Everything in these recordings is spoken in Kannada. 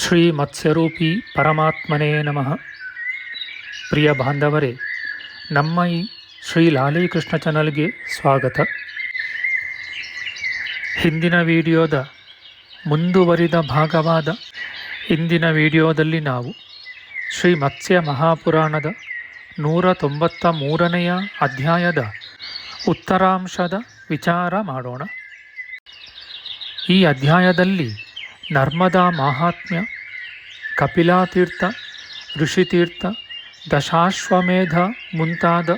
ಶ್ರೀ ಮತ್ಸ್ಯರೂಪಿ ಪರಮಾತ್ಮನೇ ನಮಃ. ಪ್ರಿಯ ಬಾಂಧವರೇ, ನಮ್ಮ ಈ ಶ್ರೀ ಲಾಲೀಕೃಷ್ಣ ಚಾನಲ್ಗೆ ಸ್ವಾಗತ. ಹಿಂದಿನ ವಿಡಿಯೋದ ಮುಂದುವರಿದ ಭಾಗವಾದ ಹಿಂದಿನ ವಿಡಿಯೋದಲ್ಲಿ ನಾವು ಶ್ರೀ ಮತ್ಸ್ಯ ಮಹಾಪುರಾಣದ ನೂರ ತೊಂಬತ್ತ ಮೂರನೆಯ ಅಧ್ಯಾಯದ ಉತ್ತರಾಂಶದ ವಿಚಾರ ಮಾಡೋಣ. ಈ ಅಧ್ಯಾಯದಲ್ಲಿ ನರ್ಮದಾ ಮಾಹಾತ್ಮ್ಯ, ಕಪಿಲಾತೀರ್ಥ, ಋಷಿತೀರ್ಥ, ದಶಾಶ್ವಮೇಧ ಮುಂತಾದ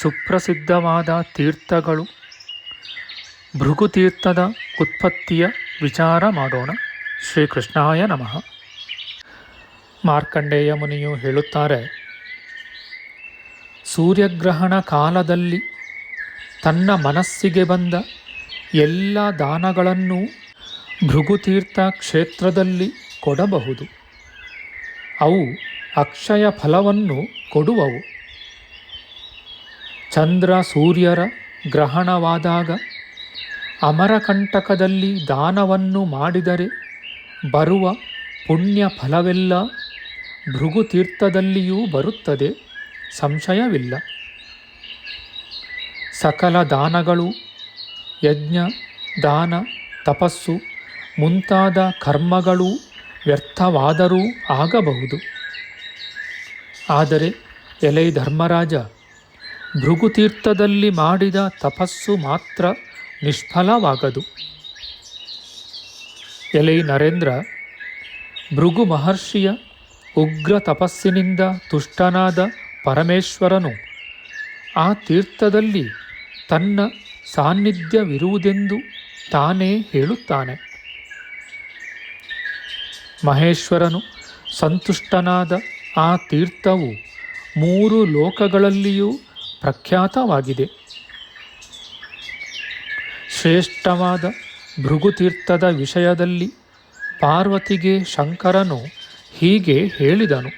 ಸುಪ್ರಸಿದ್ಧವಾದ ತೀರ್ಥಗಳು. ಭೃಗುತೀರ್ಥದ ಉತ್ಪತ್ತಿಯ ವಿಚಾರ ಮಾಡೋಣ. ಶ್ರೀಕೃಷ್ಣಾಯ ನಮಃ. ಮಾರ್ಕಂಡೇಯ ಮುನಿಯು ಹೇಳುತ್ತಾರೆ, ಸೂರ್ಯಗ್ರಹಣ ಕಾಲದಲ್ಲಿ ತನ್ನ ಮನಸ್ಸಿಗೆ ಬಂದ ಎಲ್ಲ ದಾನಗಳನ್ನು ಭೃಗುತೀರ್ಥ ಕ್ಷೇತ್ರದಲ್ಲಿ ಕೊಡಬಹುದು. ಅವು ಅಕ್ಷಯ ಫಲವನ್ನು ಕೊಡುವವು. ಚಂದ್ರ ಸೂರ್ಯರ ಗ್ರಹಣವಾದಾಗ ಅಮರಕಂಟಕದಲ್ಲಿ ದಾನವನ್ನು ಮಾಡಿದರೆ ಬರುವ ಪುಣ್ಯ ಫಲವೆಲ್ಲ ಭೃಗುತೀರ್ಥದಲ್ಲಿಯೂ ಬರುತ್ತದೆ, ಸಂಶಯವಿಲ್ಲ. ಸಕಲ ದಾನಗಳು, ಯಜ್ಞ, ದಾನ, ತಪಸ್ಸು ಮುಂತಾದ ಕರ್ಮಗಳು ವ್ಯರ್ಥವಾದರೂ ಆಗಬಹುದು. ಆದರೆ ಎಲೈ ಧರ್ಮರಾಜ, ಭೃಗುತೀರ್ಥದಲ್ಲಿ ಮಾಡಿದ ತಪಸ್ಸು ಮಾತ್ರ ನಿಷ್ಫಲವಾಗದು. ಎಲೈ ನರೇಂದ್ರ, ಭೃಗು ಮಹರ್ಷಿಯ ಉಗ್ರ ತಪಸ್ಸಿನಿಂದ ತುಷ್ಟನಾದ ಪರಮೇಶ್ವರನು ಆ ತೀರ್ಥದಲ್ಲಿ ತನ್ನ ಸಾನ್ನಿಧ್ಯವಿರುವುದೆಂದು ತಾನೇ ಹೇಳುತ್ತಾನೆ. ಮಹೇಶ್ವರನು ಸಂತುಷ್ಟನಾದ ಆ ತೀರ್ಥವು ಮೂರು ಲೋಕಗಳಲ್ಲಿಯೂ ಪ್ರಖ್ಯಾತವಾಗಿದೆ. ಶ್ರೇಷ್ಠವಾದ ಭೃಗುತೀರ್ಥದ ವಿಷಯದಲ್ಲಿ ಪಾರ್ವತಿಗೆ ಶಂಕರನು ಹೀಗೆ ಹೇಳಿದನು.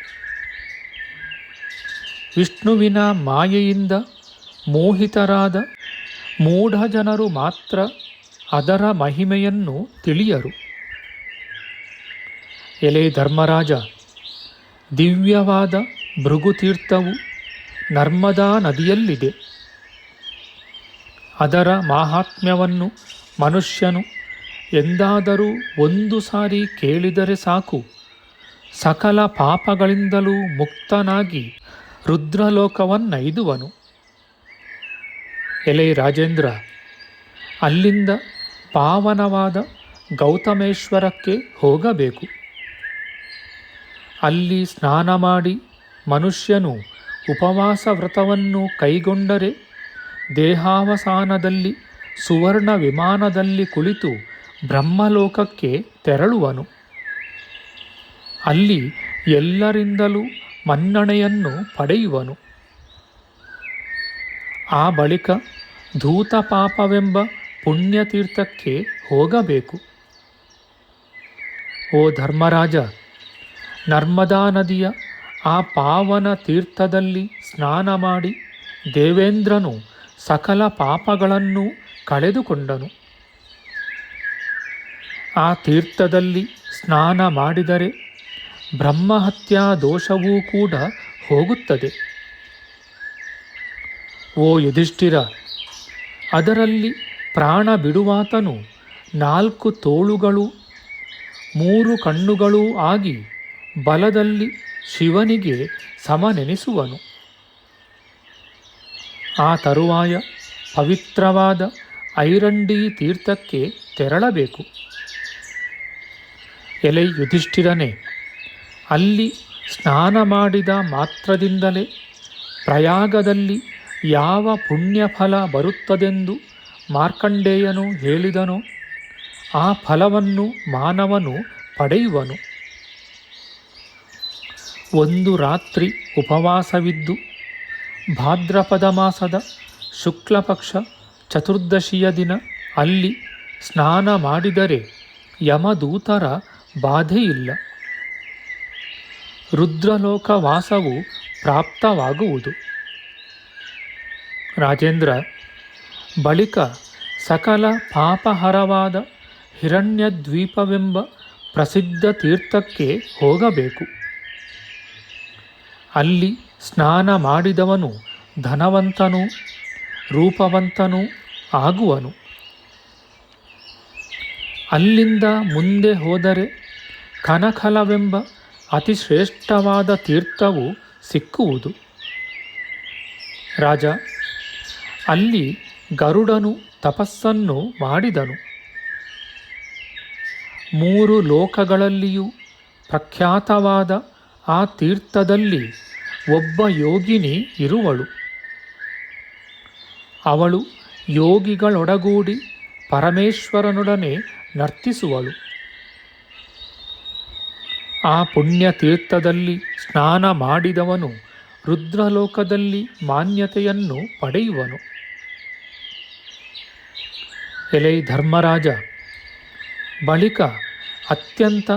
ವಿಷ್ಣುವಿನ ಮಾಯೆಯಿಂದ ಮೋಹಿತರಾದ ಮೂಢ ಜನರು ಮಾತ್ರ ಅದರ ಮಹಿಮೆಯನ್ನು ತಿಳಿಯರು. ಎಲೆ ಧರ್ಮರಾಜ, ದಿವ್ಯವಾದ ಭೃಗುತೀರ್ಥವು ನರ್ಮದಾ ನದಿಯಲ್ಲಿದೆ. ಅದರ ಮಾಹಾತ್ಮ್ಯವನ್ನು ಮನುಷ್ಯನು ಎಂದಾದರೂ ಒಂದು ಸಾರಿ ಕೇಳಿದರೆ ಸಾಕು. ಸಕಲ ಪಾಪಗಳಿಂದಲೂ ಮುಕ್ತನಾಗಿ ರುದ್ರಲೋಕವನ್ನೈದುವನು. ಎಲೆ ರಾಜೇಂದ್ರ, ಅಲ್ಲಿಂದ ಪಾವನವಾದ ಗೌತಮೇಶ್ವರಕ್ಕೆ ಹೋಗಬೇಕು. ಅಲ್ಲಿ ಸ್ನಾನ ಮಾಡಿ ಮನುಷ್ಯನು ಉಪವಾಸ ವ್ರತವನ್ನು ಕೈಗೊಂಡರೆ ದೇಹಾವಸಾನದಲ್ಲಿ ಸುವರ್ಣ ವಿಮಾನದಲ್ಲಿ ಕುಳಿತು ಬ್ರಹ್ಮಲೋಕಕ್ಕೆ ತೆರಳುವನು. ಅಲ್ಲಿ ಎಲ್ಲರಿಂದಲೂ ಮನ್ನಣೆಯನ್ನು ಪಡೆಯುವನು. ಆ ಬಳಿಕ ಧೂತ ಪಾಪವೆಂಬ ಪುಣ್ಯತೀರ್ಥಕ್ಕೆ ಹೋಗಬೇಕು. ಓ ಧರ್ಮರಾಜ ನರ್ಮದಾ ನದಿಯ ಆ ಪಾವನ ತೀರ್ಥದಲ್ಲಿ ಸ್ನಾನ ಮಾಡಿ ದೇವೇಂದ್ರನು ಸಕಲ ಪಾಪಗಳನ್ನು ಕಳೆದುಕೊಂಡನು. ಆ ತೀರ್ಥದಲ್ಲಿ ಸ್ನಾನ ಮಾಡಿದರೆ ಬ್ರಹ್ಮಹತ್ಯಾ ದೋಷವೂ ಕೂಡ ಹೋಗುತ್ತದೆ. ಓ ಯುಧಿಷ್ಠಿರ, ಅದರಲ್ಲಿ ಪ್ರಾಣ ಬಿಡುವಾತನು ನಾಲ್ಕು ತೋಳುಗಳು, ಮೂರು ಕಣ್ಣುಗಳೂ ಆಗಿ ಬಲದಲ್ಲಿ ಶಿವನಿಗೆ ಸಮನೆನಿಸುವನು. ಆ ತರುವಾಯ ಪವಿತ್ರವಾದ ಐರಂಡಿ ತೀರ್ಥಕ್ಕೆ ತೆರಳಬೇಕು. ಎಲೆ ಯುಧಿಷ್ಠಿರನೇ, ಅಲ್ಲಿ ಸ್ನಾನ ಮಾಡಿದ ಮಾತ್ರದಿಂದಲೇ ಪ್ರಯಾಗದಲ್ಲಿ ಯಾವ ಪುಣ್ಯಫಲ ಬರುತ್ತದೆಂದು ಮಾರ್ಕಂಡೇಯನು ಹೇಳಿದನೋ, ಆ ಫಲವನ್ನು ಮಾನವನು ಪಡೆಯುವನು. ಒಂದು ರಾತ್ರಿ ಉಪವಾಸವಿದ್ದು ಭಾದ್ರಪದ ಮಾಸದ ಶುಕ್ಲಪಕ್ಷ ಚತುರ್ದಶಿಯ ದಿನ ಅಲ್ಲಿ ಸ್ನಾನ ಮಾಡಿದರೆ ಯಮದೂತರ ಬಾಧೆಯಿಲ್ಲ ರುದ್ರಲೋಕ ವಾಸವು ಪ್ರಾಪ್ತವಾಗುವುದು. ರಾಜೇಂದ್ರ, ಬಳಿಕ ಸಕಲ ಪಾಪಹರವಾದ ಹಿರಣ್ಯದ್ವೀಪವೆಂಬ ಪ್ರಸಿದ್ಧ ತೀರ್ಥಕ್ಕೆ ಹೋಗಬೇಕು. ಅಲ್ಲಿ ಸ್ನಾನ ಮಾಡಿದವನು ಧನವಂತನು, ರೂಪವಂತನು ಆಗುವನು. ಅಲ್ಲಿಂದ ಮುಂದೆ ಹೋದರೆ ಕನಕಲವೆಂಬ ಅತಿ ಶ್ರೇಷ್ಠವಾದ ತೀರ್ಥವು ಸಿಕ್ಕುವುದು. ರಾಜ, ಅಲ್ಲಿ ಗರುಡನು ತಪಸ್ಸನ್ನು ಮಾಡಿದನು. ಮೂರು ಲೋಕಗಳಲ್ಲಿಯೂ ಪ್ರಖ್ಯಾತವಾದ ಆ ತೀರ್ಥದಲ್ಲಿ ಒಬ್ಬ ಯೋಗಿನಿ ಇರುವಳು. ಅವಳು ಯೋಗಿಗಳೊಡಗೂಡಿ ಪರಮೇಶ್ವರನೊಡನೆ ನರ್ತಿಸುವಳು. ಆ ಪುಣ್ಯ ತೀರ್ಥದಲ್ಲಿ ಸ್ನಾನ ಮಾಡಿದವನು ರುದ್ರಲೋಕದಲ್ಲಿ ಮಾನ್ಯತೆಯನ್ನು ಪಡೆಯುವನು. ಎಲೈ ಧರ್ಮರಾಜ, ಬಳಿಕ ಅತ್ಯಂತ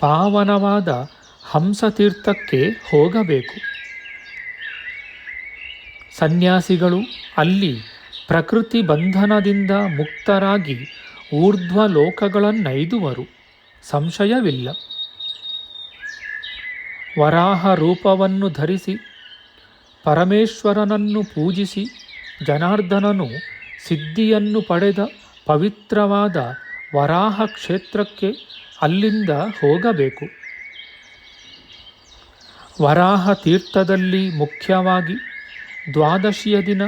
ಪಾವನವಾದ ಹಂಸತೀರ್ಥಕ್ಕೆ ಹೋಗಬೇಕು. ಸನ್ಯಾಸಿಗಳು ಅಲ್ಲಿ ಪ್ರಕೃತಿ ಬಂಧನದಿಂದ ಮುಕ್ತರಾಗಿ ಊರ್ಧ್ವ ಲೋಕಗಳನ್ನೈದುವರು ಸಂಶಯವಿಲ್ಲ. ವರಾಹ ರೂಪವನ್ನು ಧರಿಸಿ, ಪರಮೇಶ್ವರನನ್ನು ಪೂಜಿಸಿ, ಜನಾರ್ದನನು ಸಿದ್ಧಿಯನ್ನು ಪಡೆದ ಪವಿತ್ರವಾದ ವರಾಹ ಕ್ಷೇತ್ರಕ್ಕೆ ಅಲ್ಲಿಂದ ಹೋಗಬೇಕು. ವರಾಹ ತೀರ್ಥದಲ್ಲಿ ಮುಖ್ಯವಾಗಿ ದ್ವಾದಶಿಯ ದಿನ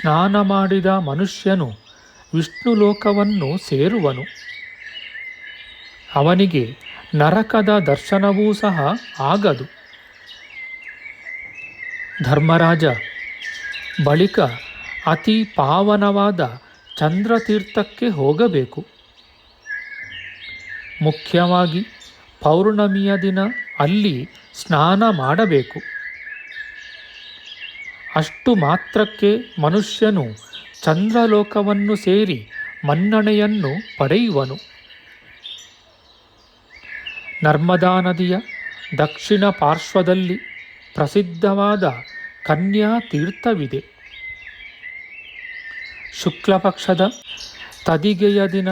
ಸ್ನಾನ ಮಾಡಿದ ಮನುಷ್ಯನು ವಿಷ್ಣು ಲೋಕವನ್ನು ಸೇರುವನು. ಅವನಿಗೆ ನರಕದ ದರ್ಶನವೂ ಸಹ ಆಗದು. ಧರ್ಮರಾಜ, ಬಳಿಕ ಅತಿ ಪಾವನವಾದ ಚಂದ್ರತೀರ್ಥಕ್ಕೆ ಹೋಗಬೇಕು. ಮುಖ್ಯವಾಗಿ ಪೌರ್ಣಮಿಯ ದಿನ ಅಲ್ಲಿ ಸ್ನಾನ ಮಾಡಬೇಕು. ಅಷ್ಟು ಮಾತ್ರಕ್ಕೆ ಮನುಷ್ಯನು ಚಂದ್ರಲೋಕವನ್ನು ಸೇರಿ ಮನ್ನಣೆಯನ್ನು ಪಡೆಯುವನು. ನರ್ಮದಾ ನದಿಯ ದಕ್ಷಿಣ ಪಾರ್ಶ್ವದಲ್ಲಿ ಪ್ರಸಿದ್ಧವಾದ ಕನ್ಯಾ ತೀರ್ಥವಿದೆ ಶುಕ್ಲಪಕ್ಷದ ತದಿಗೆಯ ದಿನ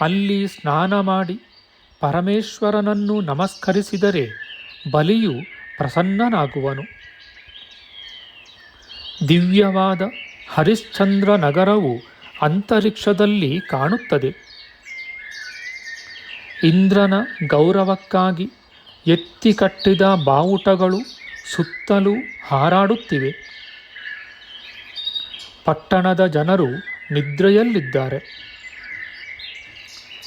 ಅಲ್ಲಿ ಸ್ನಾನ ಮಾಡಿ ಪರಮೇಶ್ವರನನ್ನು ನಮಸ್ಕರಿಸಿದರೆ ಬಲಿಯು ಪ್ರಸನ್ನನಾಗುವನು. ದಿವ್ಯವಾದ ಹರಿಶ್ಚಂದ್ರ ನಗರವು ಅಂತರಿಕ್ಷದಲ್ಲಿ ಕಾಣುತ್ತದೆ. ಇಂದ್ರನ ಗೌರವಕ್ಕಾಗಿ ಎತ್ತಿ ಕಟ್ಟಿದ ಬಾವುಟಗಳು ಸುತ್ತಲೂ ಹಾರಾಡುತ್ತಿವೆ. ಪಟ್ಟಣದ ಜನರು ನಿದ್ರೆಯಲ್ಲಿದ್ದಾರೆ.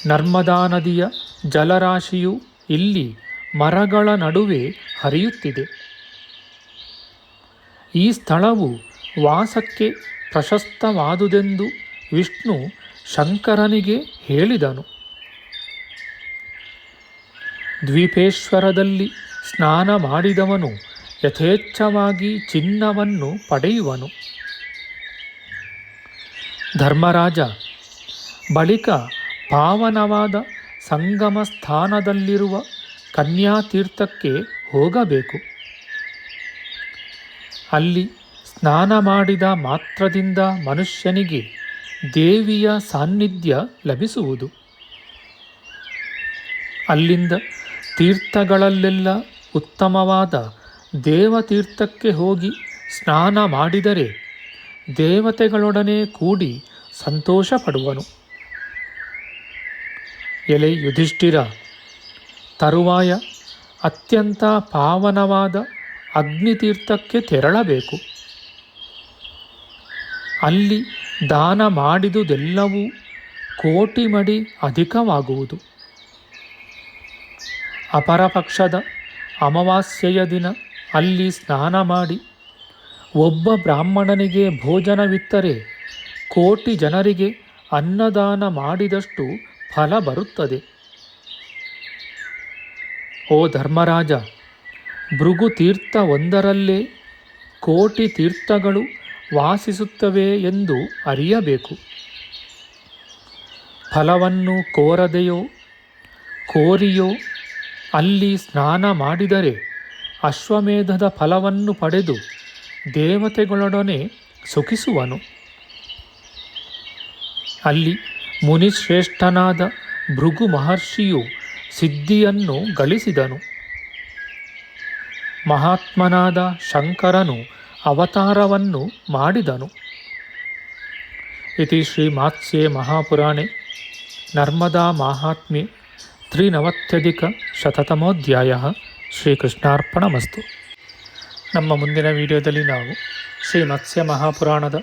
ನರ್ಮದಾ ನದಿಯ ಜಲರಾಶಿಯು ಇಲ್ಲಿ ಮರಗಳ ನಡುವೆ ಹರಿಯುತ್ತಿದೆ. ಈ ಸ್ಥಳವು ವಾಸಕ್ಕೆ ಪ್ರಶಸ್ತವಾದುದೆಂದು ವಿಷ್ಣು ಶಂಕರನಿಗೆ ಹೇಳಿದನು. ದ್ವೀಪೇಶ್ವರದಲ್ಲಿ ಸ್ನಾನ ಮಾಡಿದವನು ಯಥೇಚ್ಛವಾಗಿ ಚಿನ್ನವನ್ನು ಪಡೆಯುವನು. ಧರ್ಮರಾಜ, ಬಳಿಕ ಪಾವನವಾದ ಸಂಗಮ ಸ್ಥಾನದಲ್ಲಿರುವ ಕನ್ಯಾತೀರ್ಥಕ್ಕೆ ಹೋಗಬೇಕು. ಅಲ್ಲಿ ಸ್ನಾನ ಮಾಡಿದ ಮಾತ್ರದಿಂದ ಮನುಷ್ಯನಿಗೆ ದೇವಿಯ ಸಾನ್ನಿಧ್ಯ ಲಭಿಸುವುದು. ಅಲ್ಲಿಂದ ತೀರ್ಥಗಳಲ್ಲೆಲ್ಲ ಉತ್ತಮವಾದ ದೇವತೀರ್ಥಕ್ಕೆ ಹೋಗಿ ಸ್ನಾನ ಮಾಡಿದರೆ ದೇವತೆಗಳೊಡನೆ ಕೂಡಿ ಸಂತೋಷ ಪಡುವನು ಎಲೆ ಯುಧಿಷ್ಠಿರ, ತರುವಾಯ ಅತ್ಯಂತ ಪಾವನವಾದ ಅಗ್ನಿತೀರ್ಥಕ್ಕೆ ತೆರಳಬೇಕು. ಅಲ್ಲಿ ದಾನ ಮಾಡಿದುದೆಲ್ಲವೂ ಕೋಟಿ ಮಡಿ ಅಧಿಕವಾಗುವುದು. ಅಪರಪಕ್ಷದ ಅಮಾವಾಸ್ಯೆಯ ದಿನ ಅಲ್ಲಿ ಸ್ನಾನ ಮಾಡಿ ಒಬ್ಬ ಬ್ರಾಹ್ಮಣನಿಗೆ ಭೋಜನವಿತ್ತರೆ ಕೋಟಿ ಜನರಿಗೆ ಅನ್ನದಾನ ಮಾಡಿದಷ್ಟು ಫಲ ಬರುತ್ತದೆ. ಓ ಧರ್ಮರಾಜ ಭೃಗು ತೀರ್ಥ ಒಂದರಲ್ಲೇ ಕೋಟಿ ತೀರ್ಥಗಳು ವಾಸಿಸುತ್ತವೆ ಎಂದು ಅರಿಯಬೇಕು. ಫಲವನ್ನು ಕೋರದೆಯೋ, ಕೋರಿಯೋ, ಅಲ್ಲಿ ಸ್ನಾನ ಮಾಡಿದರೆ ಅಶ್ವಮೇಧದ ಫಲವನ್ನು ಪಡೆದು ದೇವತೆಗಳೊಡನೆ ಸುಖಿಸುವನು. ಅಲ್ಲಿ ಮುನಿಶ್ರೇಷ್ಠನಾದ ಭೃಗು ಮಹರ್ಷಿಯು ಸಿದ್ಧಿಯನ್ನು ಗಳಿಸಿದನು. ಮಹಾತ್ಮನಾದ ಶಂಕರನು ಅವತಾರವನ್ನು ಮಾಡಿದನು. ಇತಿ ಶ್ರೀಮಾತ್ಸ್ಯೆ ಮಹಾಪುರಾಣೆ. ನರ್ಮದಾ ಮಾಹಾತ್ಮ್ಯೆ. ತ್ರಿನವತ್ಯಧಿಕ ಶತತಮೋಧ್ಯಾಯ. ಶ್ರೀಕೃಷ್ಣಾರ್ಪಣಮಸ್ತು. ನಮ್ಮ ಮುಂದಿನ ವಿಡಿಯೋದಲ್ಲಿ ನಾವು ಶ್ರೀ ಮತ್ಸ್ಯ ಮಹಾಪುರಾಣದ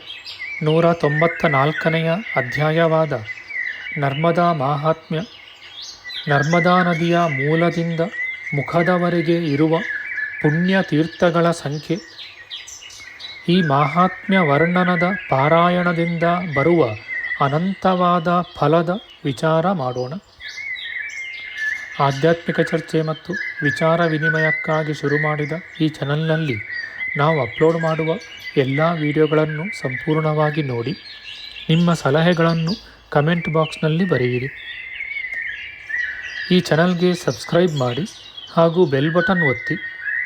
ನೂರ ತೊಂಬತ್ತ ನಾಲ್ಕನೆಯ ಅಧ್ಯಾಯವಾದ ನರ್ಮದಾ ಮಾಹಾತ್ಮ್ಯ. ನರ್ಮದಾ ನದಿಯ ಮೂಲದಿಂದ ಮುಖದವರೆಗೆ ಇರುವ ಪುಣ್ಯ ತೀರ್ಥಗಳ ಸಂಖ್ಯೆ. ಈ ಮಾಹಾತ್ಮ್ಯ ವರ್ಣನದ ಪಾರಾಯಣದಿಂದ ಬರುವ ಅನಂತವಾದ ಫಲದ ವಿಚಾರ ಮಾಡೋಣ. ಆಧ್ಯಾತ್ಮಿಕ ಚರ್ಚೆ ಮತ್ತು ವಿಚಾರ ವಿನಿಮಯಕ್ಕಾಗಿ ಶುರು ಮಾಡಿದ ಈ ಚಾನಲ್ನಲ್ಲಿ ನಾವು ಅಪ್ಲೋಡ್ ಮಾಡುವ ಎಲ್ಲ ವಿಡಿಯೋಗಳನ್ನು ಸಂಪೂರ್ಣವಾಗಿ ನೋಡಿ. ನಿಮ್ಮ ಸಲಹೆಗಳನ್ನು ಕಮೆಂಟ್ ಬಾಕ್ಸ್ನಲ್ಲಿ ಬರೆಯಿರಿ. ಈ ಚಾನಲ್ಗೆ ಸಬ್ಸ್ಕ್ರೈಬ್ ಮಾಡಿ ಹಾಗೂ ಬೆಲ್ ಬಟನ್ ಒತ್ತಿ.